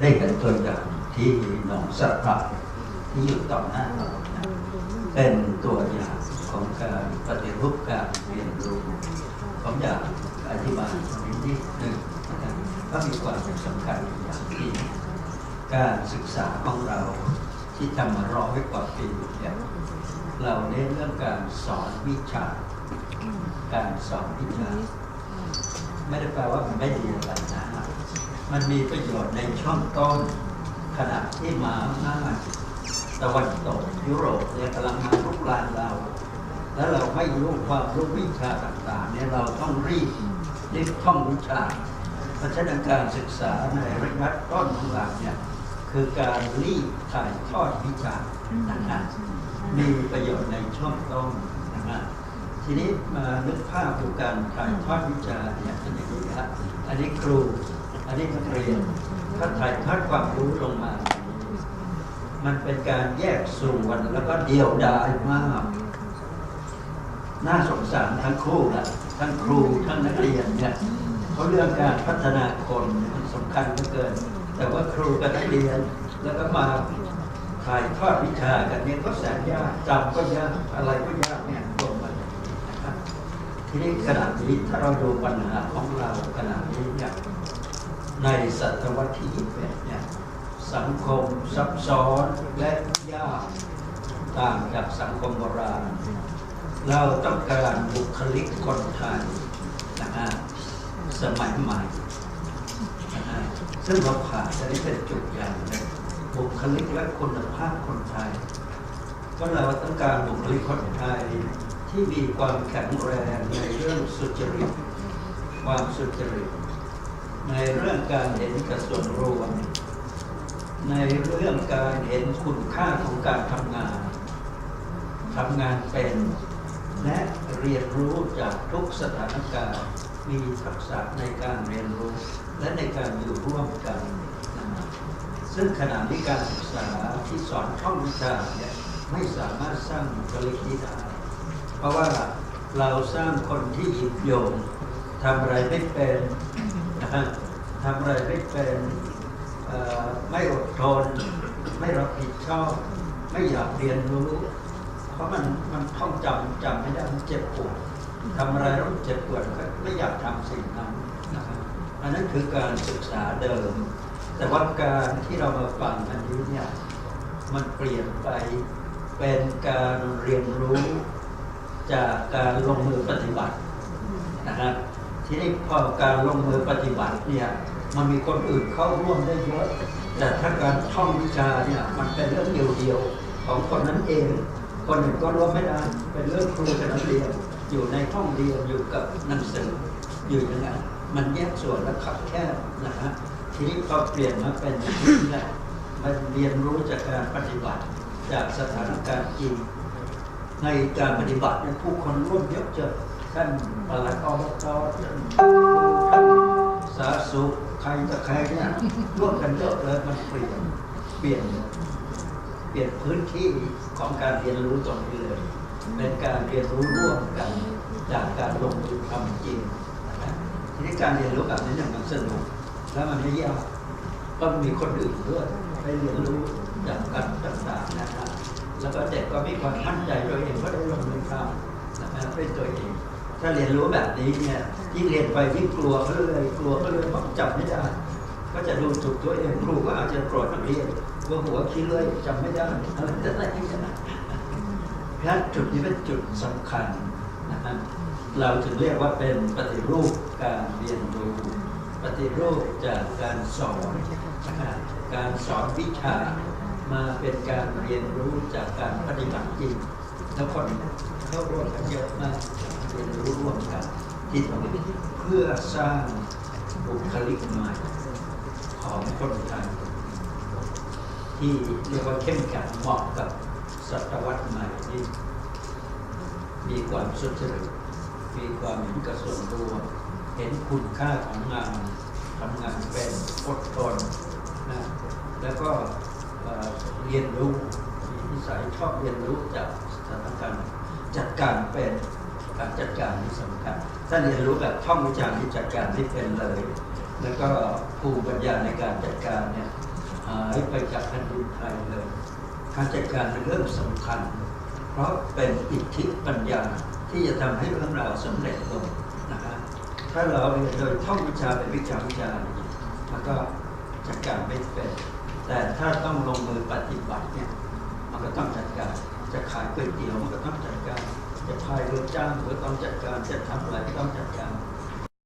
ได้เห็นตัวอย่างที่หนองสัตว์ที่อยู่ต่อหน้าเราเป็นตัวอย่างของการปฏิรูปการเรียนรู้ผมอยากอธิบายตรงนี้นิดหนึ่งนะครับก็มีความสำคัญอย่างที่การศึกษาของเราที่ทำมาร้อยกว่าปีเนี่ยเราเน้นเรื่องการสอนวิชา การสอนวิชา ไม่ได้แปลว่ามันไม่ดีอะไรนะ มันมีประโยชน์ในช่องต้นขณะที่มาหน้าตะวันตกยุโรปเนี่ยกำลังมาลุกลานเรา แล้วเราไม่รู้ความรู้วิชาต่างๆเนี่ยเราต้องรีบรีบท่องวิชาเพราะฉะนั้นการศึกษาในระยะต้นของเราเนี่ยคือการรีบถ่ายทอดวิชานะมีประโยชน์ในช่วงต้นนะฮะทีนี้มานึกภาพดูการถ่ายทอดวิชาเนี่ยเป็นอย่างนี้ครับอันนี้ครู อันนี้นักเรียนถ้าถ่ายทอดความรู้ลงมา มันเป็นการแยกส่วนแล้วก็เดี่ยวดายมาก น่าสงสารทั้งคู่แหละทั้งครูทั้งนักเรียนเนี่ยเขาเรื่องการพัฒนาคนมันสำคัญเหลือเกิน แต่ว่าครูกับนักเรียน แล้วก็มาถ่ายทอดวิชากันเนี่ยก็แสนยากจำก็ยากอะไรก็ยากเนี่ยรวมมาอย่างนี้นะครับทีนี้ขณะนี้ถ้าเราดูปัญหาของเราขณะนี้เนี่ย ในศตวรรษที่21เนี่ยสังคมซับซ้อนและยากต่างจากสังคมโบราณ เราต้องการบุคลิกคนไทยนะฮะสมัยใหม่นะฮะซึ่งเราขาดจะได้เป็นจุดอย่างหนึ่งบุคลิกและคุณภาพคนไทยก็เราต้องการบุคลิกคนไทยที่มีความแข็งแรงในเรื่องสุจริต ความสุจริต ในเรื่องการเห็นกับส่วนรวม ในเรื่องการเห็นคุณค่าของการทำงานทำงานเป็น และเรียนรู้จากทุกสถานการณ์มีทักษะในการเรียนรู้ และในการอยู่ร่วมกัน ซึ่งขณะนี้การศึกษาที่สอนท่องวิชาเนี่ยไม่สามารถสร้างบุคลิกนี้ได้เพราะว่าเราสร้างคนที่หยิบโยงทำอะไรไม่เป็น ทำอะไรไม่เป็นไม่อดทน ไม่รับผิดชอบ ไม่อยากเรียนรู้ เพราะมันมันท่องจำจำไม่ได้มันเจ็บปวดทำอะไรแล้วเจ็บปวดก็ไม่อยากทำสิ่งนั้นนะครับอันนั้นคือการศึกษาเดิม แต่ว่าการที่เรามาฟังอันนี้เนี่ยมันเปลี่ยนไปเป็นการเรียนรู้จากการลงมือปฏิบัตินะครับ ทีนี้พอการลงมือปฏิบัติเนี่ยมันมีคนอื่นเข้าร่วมได้เยอะ แต่ถ้าการท่องวิชาเนี่ยมันเป็นเรื่องเดียวๆของคนนั้นเอง คนอื่นก็ร่วมไม่ได้เป็นเรื่องครูกับนักเรียนอยู่ในห้องเรียนอยู่กับหนังสืออยู่อย่างนั้นมันแยกส่วนและขับแคบนะฮะทีนี้พอเปลี่ยนมาเป็นอย่นี้แหละมันเรียนรู้จากการปฏิบัติจากสถานการณ์จริงในการปฏิบัติเนี่ยผู้คนร่วมเยอะเจอ ท่านปลัดอบตท่านสาธารณสุขใครจะใครเนี่ยร่วมกันเยอะเลยมันเปลี่ยนเปลี่ยนเปลี่ยนพื้นที่ของการเรียนรู้ตรงนี้เลยเป็นการเรียนรู้ร่วมกันจากการลงมือทำจริงนะทีนี้การเรียนรู้แบบนี้เนี่ยมันสนุกแล้วมันไม่ยากก็มีคนอื่นด้วยได้เรียนรู้จากกันต่างๆนะครับแล้วก็เด็กก็มีความมั่นใจตัวเองว่าได้ลงมือทำนะครับด้วยตัวเอง ถ้าเรียนรู้แบบนี้เนี่ยยิ่งเรียนไปยิ่งกลัวเขาเลยกลัวเขาเลยเพราะจำไม่ได้ ก็จะดูถูกตัวเองครูก็อาจจะโกรธนักเรียนว่าหัวคิดเลยจำไม่ได้อะไรจะได้ยังไงเพราะจุดนี้เป็นจุดสำคัญนะครับเราถึงเรียกว่าเป็นปฏิรูปการเรียนรู้ปฏิรูปจากการสอนนะการสอนวิชามาเป็นการเรียนรู้จากการปฏิบัติจริงแล้วคนเข้าร่วมกันเยอะมาก เรียนรู้ร่วมกันที่ตรงนี้เพื่อสร้างบุคลิกใหม่ของคนไทยที่เรียกว่าเข้มแข็งเหมาะกับศตวรรษใหม่ที่มีความสุจริตมีความเห็นกระส่วนรวมเห็นคุณค่าของงานทำงานเป็นอดทนนะแล้วก็เอ่อเรียนรู้มีนิสัยชอบเรียนรู้จากสถานการณ์จัดการเป็น การจัดการที่สำคัญถ้าเรียนรู้แบบท่องวิชาที่จัดการที่เป็นเลย แล้วก็ภูมิปัญญาในการจัดการเนี่ยหายไปจากแผ่นดินไทยเลย การจัดการเป็นเรื่องสำคัญ เพราะเป็นอิทธิปัญญาที่จะทำให้เรื่องราวสำเร็จลงนะครับถ้าเราเรียนโดยท่องวิชาเป็นวิชาวิชาเนี่ยมันก็จัดการไม่เป็น แต่ถ้าต้องลงมือปฏิบัติเนี่ยมันก็ต้องจัดการจะขายก๋วยเตี๋ยวมันก็ต้องจัดการ จะพายเรือจ้างหรือต้องจัดการจะทำอะไรต้องจัดการ